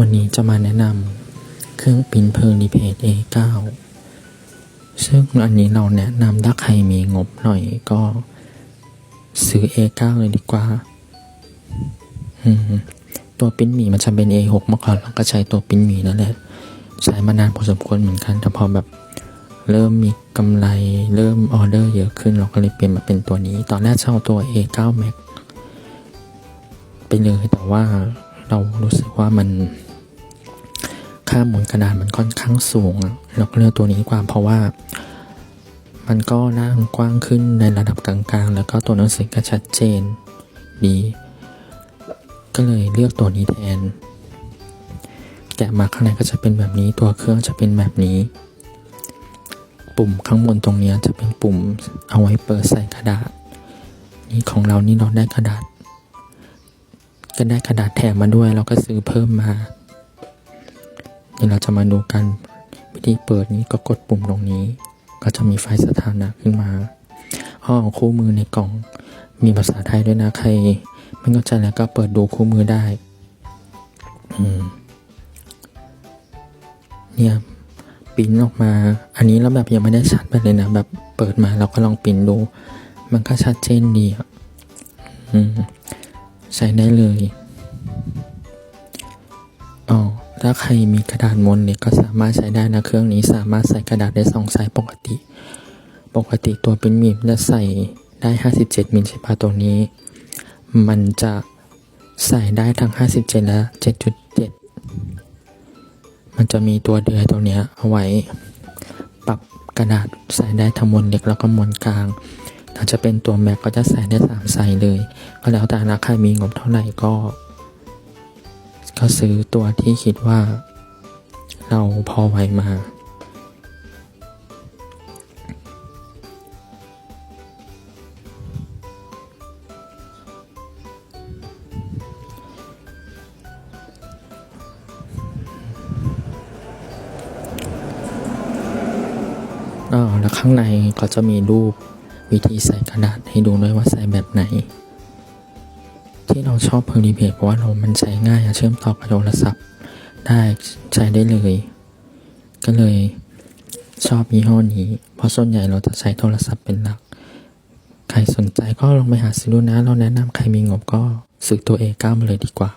วันนี้จะมาแนะนำเครื่องปิ้นเพลิงรีเพจ A9 ซึ่งอันนี้เราแนะนำถ้าใครมีงบหน่อยก็ซื้อ A9 เลยดีกว่า ตัวปิ้นหมีมันจะเป็น A6 เมื่อก่อนเราก็ใช้ตัวปิ้นหมีนั่นแหละ ใช้มานานพอสมควรเหมือนกัน แต่พอแบบเริ่มมีกำไรเริ่มออเดอร์เยอะขึ้น เราก็เลยเปลี่ยนมาเป็นตัวนี้ ตอนแรกเช่าตัว A9 Max ไปเลยแต่ว่าเรารู้สึกว่ามัน ค่าหมุนกระดานมันค่อนข้างสูงเราก็เลือกตัวนี้กว่าเพราะว่า มันก็ร่างกว้างขึ้นในระดับกลางๆ แล้วก็ตัวหนังสือก็ชัดเจนดี ก็เลยเลือกตัวนี้แทน แกะมาข้างในก็จะเป็นแบบนี้ตัวเครื่องจะเป็นแบบนี้ ปุ่มข้างบนตรงนี้จะเป็นปุ่มเอาไว้เปิดใส่กระดาษ นี่ของเรานี่เราได้กระดาษก็ได้กระดาษแถมมาด้วยเราก็ซื้อเพิ่มมา เดี๋ยวเราจะมาดูกันวิธีเปิดนี้ก็กดปุ่มตรงนี้ ก็จะมีไฟล์สถานะขึ้นมาห้อคู่มือในกล่อง มีภาษาไทยด้วยนะใคร ไม่เข้าใจแล้วก็เปิดดูคู่มือได้อเนี่ยปิ้นออกมา อันนี้เราแบบยังไม่ได้ชัดไปเลยนะแบบเปิดมาเราก็ลองปิ้นดู มันก็ชัดเจนดีอะใช้ได้เลย ถ้าใครมีกระดาษม้วนเล็กก็สามารถใช้ได้นะเครื่องนี้สามารถใส่กระดาษได้สองไซส์ปกติ ปกติตัวเป็นมีมจะใส่ได้ 57 มิลใช่ปะตัวนี้ มันจะใส่ได้ทั้ง 57 และ 7.7 มันจะมีตัวเดือยตัวเนี้ยเอาไว้ ปรับกระดาษใส่ได้ทั้งมวลเล็กแล้วก็มวลกลาง ถ้าจะเป็นตัวแม็กก็จะใส่ได้สามไซส์เลย ก็แล้วแต่นะใครมีงบเท่าไหร่ก็ ก็ซื้อตัวที่คิดว่า เราพอไหวมาอ๋อแล้วข้างในก็จะมีรูปวิธีใส่กระดาษให้ดูด้วยว่าใส่แบบไหน ที่เราชอบเพอร์ลีเพจเพราะว่าเรามันใช้ง่ายเชื่อมต่อกับโทรศัพท์ ได้ใช้ได้เลย ก็เลยชอบยี่ห้อนี้ เพราะส่วนใหญ่เราจะใช้โทรศัพท์เป็นหลัก ใครสนใจก็ลองไปหาซื้อดูนะ เราแนะนำใครมีงบก็ซื้อตัวเอก้ามาเลยดีกว่า